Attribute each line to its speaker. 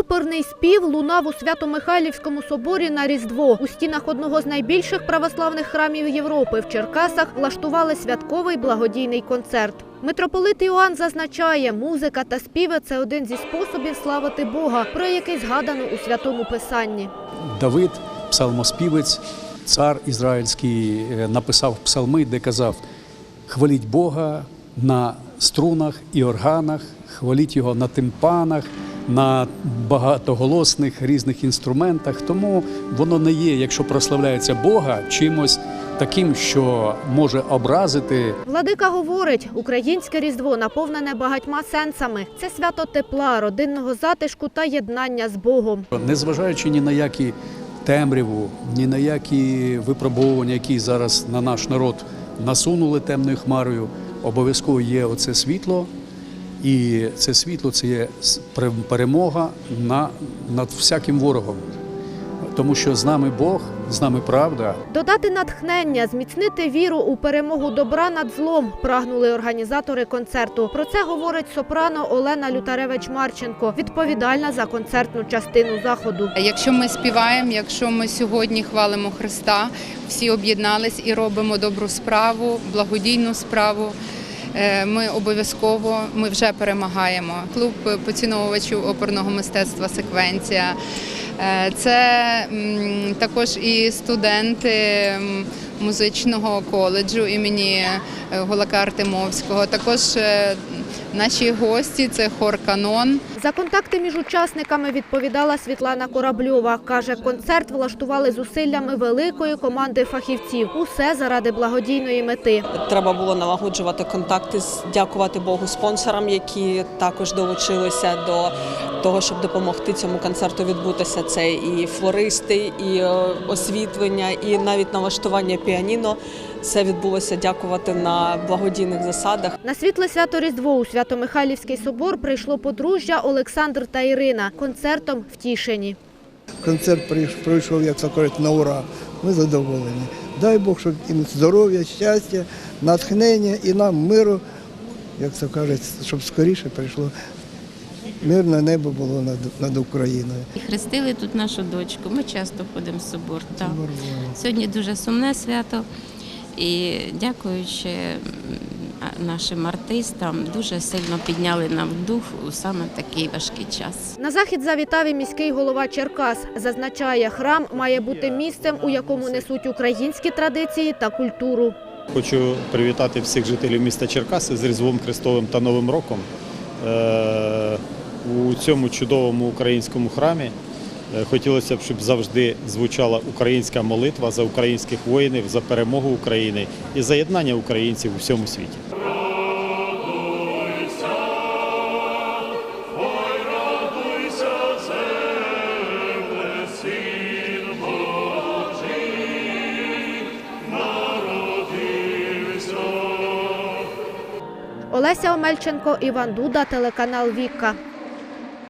Speaker 1: Оперний спів лунав у Свято-Михайлівському соборі на Різдво. У стінах одного з найбільших православних храмів Європи в Черкасах влаштували святковий благодійний концерт. Митрополит Іоанн зазначає, музика та співи – це один зі способів славити Бога, про який згадано у Святому Писанні.
Speaker 2: Давид, псалмоспівець, цар ізраїльський, е, написав псалми, де казав: хваліть Бога на струнах і органах, хваліть його на тимпанах, на багатоголосних різних інструментах. Тому воно не є, якщо прославляється Бога, чимось таким, що може образити
Speaker 1: Владика говорить, українське Різдво наповнене багатьма сенсами. Це свято тепла, родинного затишку та єднання з Богом.
Speaker 2: Незважаючи ні на які темряву, ні на які випробовування, які зараз на наш народ насунули темною хмарою, обов'язково є оце світло. І це світло це є перемога на, над всяким ворогом. Тому що з нами Бог, з нами правда,
Speaker 1: Додати натхнення, зміцнити віру у перемогу добра над злом прагнули організатори концерту. Про це говорить сопрано Олена Лютаревич-Марченко, відповідальна за концертну частину заходу.
Speaker 3: Якщо ми співаємо, якщо ми сьогодні хвалимо Христа, всі об'єднались і робимо добру справу, благодійну справу. Е, Ми обов'язково ми вже перемагаємо. Клуб поціновувачів оперного мистецтва Секвенція. Е, Це також і студенти музичного коледжу імені е, Голака Артемовського. Також наші гості це хор Канон.
Speaker 1: За контакти між учасниками відповідала Світлана Корабльова. Каже, концерт влаштували зусиллями великої команди фахівців. Усе заради благодійної мети.
Speaker 4: Треба було налагоджувати контакти, з- дякувати Богу спонсорам, які також долучилися до того, щоб допомогти цьому концерту відбутися. Це і флористи, і е, освітлення, і навіть налаштування піаніно. Це відбулося дякувати на благодійних засадах.
Speaker 1: На світле свято Різдво у Свято-Михайлівський собор прийшло подружжя Олександр та Ірина. Концертом втішені.
Speaker 5: Концерт пройшов, як це кажуть, на ура. Ми задоволені. Дай Бог, щоб їм здоров'я, щастя, натхнення і нам миру, як це кажуть, щоб скоріше прийшло мирне небо було над, над Україною.
Speaker 6: І хрестили тут нашу дочку. Ми часто ходимо в собор. Так. Сьогодні дуже сумне свято. І дякуючи нашим артистам, дуже сильно підняли нам дух у саме такий важкий час.
Speaker 1: На захід завітав і міський голова Черкас. Зазначає, храм має бути місцем, у якому несуть українські традиції та культуру.
Speaker 7: Хочу привітати всіх жителів міста Черкаси з Різдвом Христовим та Новим роком. Е, У цьому чудовому українському храмі хотілося б, щоб завжди звучала українська молитва за українських воїнів, за перемогу України і за єднання українців у всьому світі.
Speaker 1: Олеся Омельченко, Іван Дуда, телеканал Віка.